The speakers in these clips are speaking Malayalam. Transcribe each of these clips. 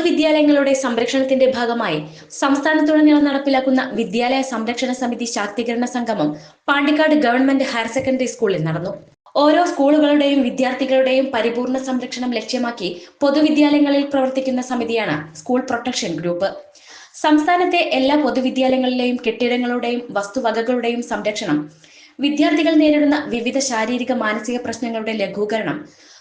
പൊതുവിദ്യാലയങ്ങളുടെ സംരക്ഷണത്തിന്റെ ഭാഗമായി സംസ്ഥാനത്തുടനീളം നടപ്പിലാക്കുന്ന വിദ്യാലയ സംരക്ഷണ സമിതി ശാക്തീകരണ സംഗമം പാണ്ടിക്കാട് ഗവൺമെന്റ് ഹയർ സെക്കൻഡറി സ്കൂളിൽ നടന്നു. ഓരോ സ്കൂളുകളുടെയും വിദ്യാർത്ഥികളുടെയും പരിപൂർണ സംരക്ഷണം ലക്ഷ്യമാക്കി പൊതുവിദ്യാലയങ്ങളിൽ പ്രവർത്തിക്കുന്ന സമിതിയാണ് സ്കൂൾ പ്രൊട്ടക്ഷൻ ഗ്രൂപ്പ്. സംസ്ഥാനത്തെ എല്ലാ പൊതുവിദ്യാലയങ്ങളിലെയും കെട്ടിടങ്ങളുടെയും വസ്തുവകകളുടെയും സംരക്ഷണം വിദ്യാർത്ഥികൾ നേരിടുന്ന വിവിധ ശാരീരിക മാനസിക പ്രശ്നങ്ങളുടെ ലഘൂകരണം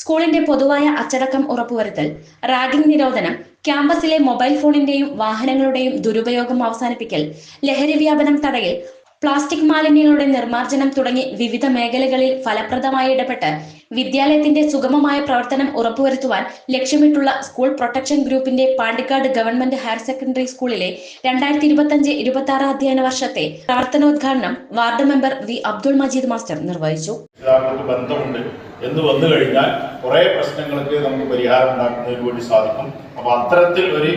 സ്കൂളിന്റെ പൊതുവായ അച്ചടക്കം ഉറപ്പുവരുത്തൽ റാഗിംഗ് നിരോധനം ക്യാമ്പസിലെ മൊബൈൽ ഫോണിന്റെയും വാഹനങ്ങളുടെയും ദുരുപയോഗം അവസാനിപ്പിക്കൽ ലഹരി വ്യാപനം തടയൽ പ്ലാസ്റ്റിക് മാലിന്യങ്ങളുടെ നിർമ്മാർജനം തുടങ്ങി വിവിധ മേഖലകളിൽ ഫലപ്രദമായി ഇടപെട്ട് വിദ്യാലയത്തിന്റെ സുഗമമായ പ്രവർത്തനം ഉറപ്പുവരുത്തുവാൻ ലക്ഷ്യമിട്ടുള്ള സ്കൂൾ പ്രൊട്ടക്ഷൻ ഗ്രൂപ്പിന്റെ പാണ്ടിക്കാട് ഗവൺമെന്റ് ഹയർ സെക്കൻഡറി സ്കൂളിലെ രണ്ടായിരത്തി ഇരുപത്തി അഞ്ച് ഇരുപത്തി ആറ് അധ്യയന വർഷത്തെ പ്രവർത്തനോദ്ഘാടനം ward member V Abdul Majeed master നിർവഹിച്ചു. രക്ഷിതാക്കൾക്ക് ബന്ധമുണ്ട് എന്ന് വന്നു കഴിഞ്ഞാൽ കുറേ പ്രശ്നങ്ങൾക്ക് നമുക്ക് പരിഹാരം ഉണ്ടാക്കുന്നതിന് വേണ്ടി സാധിക്കും. അപ്പോൾ അത്തരത്തിൽ ഒരു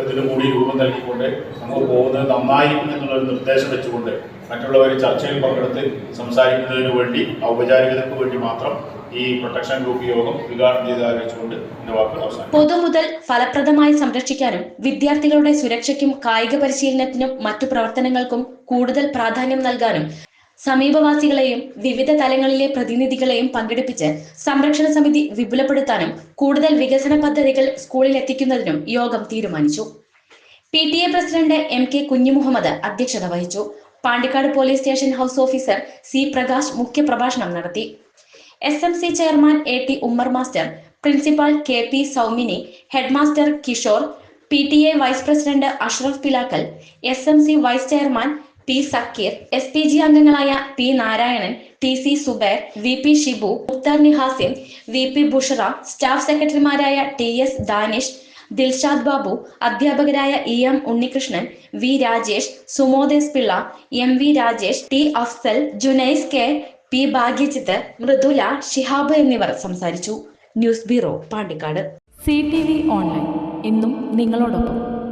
ഇതിനു കൂടി രൂപം നൽകിക്കൊണ്ട് നമുക്ക് പോകുന്നത് നന്നായിരിക്കും എന്നുള്ളൊരു നിർദ്ദേശം വെച്ചുകൊണ്ട് മറ്റുള്ളവർ ചർച്ചയിൽ പങ്കെടുത്ത് സംസാരിക്കുന്നതിന് വേണ്ടി ഔപചാരികതയ്ക്ക് വേണ്ടി മാത്രം ഈ പ്രൊട്ടക്ഷൻ ഗ്രൂപ്പ് യോഗം ഉദ്ഘാടനം ചെയ്ത് ആരംഭിച്ചുകൊണ്ട് എന്റെ വാക്കുകൾ പൊതു മുതൽ ഫലപ്രദമായി സംരക്ഷിക്കാനും വിദ്യാർത്ഥികളുടെ സുരക്ഷയ്ക്കും കായിക പരിശീലനത്തിനും മറ്റു പ്രവർത്തനങ്ങൾക്കും കൂടുതൽ പ്രാധാന്യം നൽകാനും സമീപവാസികളെയും വിവിധ തലങ്ങളിലെ പ്രതിനിധികളെയും പങ്കെടുപ്പിച്ച് സംരക്ഷണ സമിതി വിപുലപ്പെടുത്താനും കൂടുതൽ വികസന പദ്ധതികൾ സ്കൂളിൽ എത്തിക്കുന്നതിനും യോഗം തീരുമാനിച്ചു. P T A president M K Kunjimuhammad അധ്യക്ഷത വഹിച്ചു. Pandikkad police station house officer C Prakash മുഖ്യപ്രഭാഷണം നടത്തി. S M C chairman A T Ummer master principal K P Saumini headmaster Kishore P T A vice president Ashraf Pilakkal S M C vice chairman P Sakkeer S P G അംഗങ്ങളായ P Narayanan T C Zubair V P Shibu Mukthar Nihasin V P Bushara staff സെക്രട്ടറിമാരായ ടി എസ് ദാനിഷ് ദിൽഷാദ് ബാബു അധ്യാപകരായ E M Unnikrishnan V Rajesh Sumodes Pillai M V Rajesh T Afsal Junais K P Bhagyajith Mridula Shihab എന്നിവർ സംസാരിച്ചു. News bureau Pandikkad. C T V online. എന്നും നിങ്ങളോടൊപ്പം.